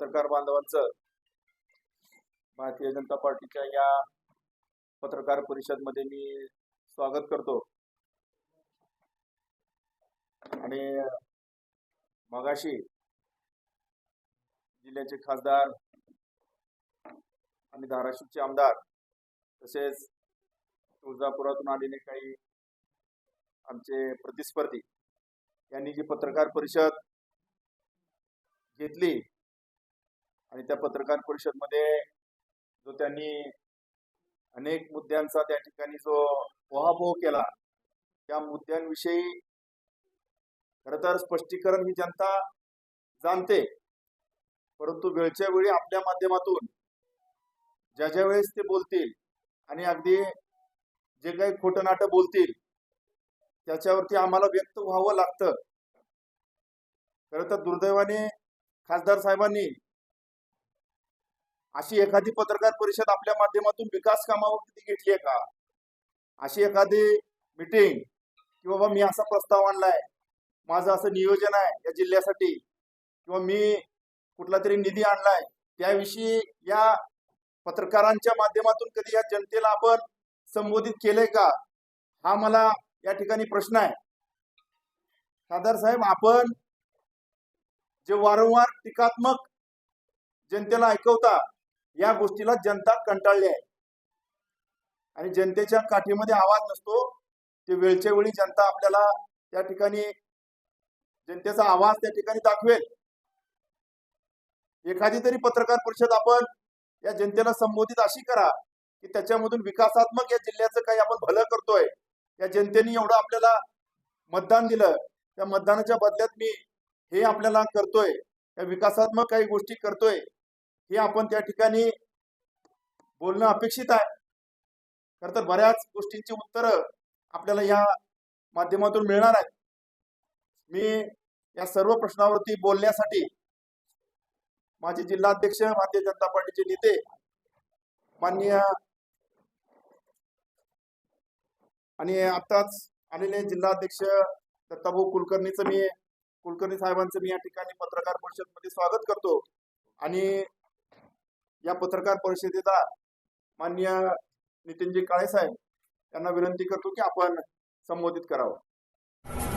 पत्रकार बांधवांचं भारतीय जनता पार्टीच्या या पत्रकार परिषदमध्ये मी स्वागत करतो. आणि मगाशी जिल्ह्याचे खासदार आणि धाराशिवचे आमदार तसेच तुळजापुरातून आलेले काही आमचे प्रतिस्पर्धी यांनी जी पत्रकार परिषद घेतली आणि त्या पत्रकार परिषदमध्ये जो त्यांनी अनेक मुद्द्यांचा त्या ठिकाणी जो उहापोह केला त्या मुद्द्यांविषयी खर तर स्पष्टीकरण ही जनता जाणते. परंतु वेळच्या वेळी आपल्या माध्यमातून ज्या ज्या वेळेस ते बोलतील आणि अगदी जे काही खोटं नाटं बोलतील त्याच्यावरती आम्हाला व्यक्त व्हावं लागतं. खरं तर दुर्दैवाने खासदार साहेबांनी अशी एखादी पत्रकार परिषद आपल्या माध्यमातून विकास कामावरती घेतली आहे का? अशी एखादी मिटिंग की बाबा मी असा प्रस्ताव आणलाय माझं असं नियोजन आहे या जिल्ह्यासाठी किंवा मी कुठला तरी निधी आणलाय त्याविषयी या पत्रकारांच्या माध्यमातून कधी या जनतेला आपण संबोधित केलंय का? हा मला या ठिकाणी प्रश्न आहे. सादर साहेब आपण जे वारंवार टीकात्मक जनतेला ऐकवता या गोष्टीला जनता कंटाळली आहे. आणि जनतेच्या काठीमध्ये आवाज नसतो. ते वेळच्या वेळी जनता आपल्याला त्या ठिकाणी जनतेचा आवाज त्या ठिकाणी दाखवेल. एखादी तरी पत्रकार परिषद आपण या जनतेला संबोधित अशी करा की त्याच्यामधून विकासात्मक या जिल्ह्याचं काही आपण भलं करतोय. या जनतेने एवढं आपल्याला मतदान दिलं. त्या मतदानाच्या बदल्यात मी हे आपल्याला करतोय. या विकासात्मक काही गोष्टी करतोय. हे आपण त्या ठिकाणी बोलणं अपेक्षित आहे. खर तर बऱ्याच गोष्टींची उत्तरं आपल्याला या माध्यमातून मिळणार आहेत. मी या सर्व प्रश्नावरती बोलण्यासाठी माझे जिल्हाध्यक्ष भारतीय जनता पार्टीचे नेते माननीय आणि आताच आलेले जिल्हाध्यक्ष दत्ताभाऊ कुलकर्णीचं मी कुलकर्णी साहेबांचं मी या ठिकाणी पत्रकार परिषदमध्ये स्वागत करतो. आणि या पत्रकार परिषदेचा माननीय नितीनजी काळे साहेब यांना विनंती करतो की आपण संबोधित करावं.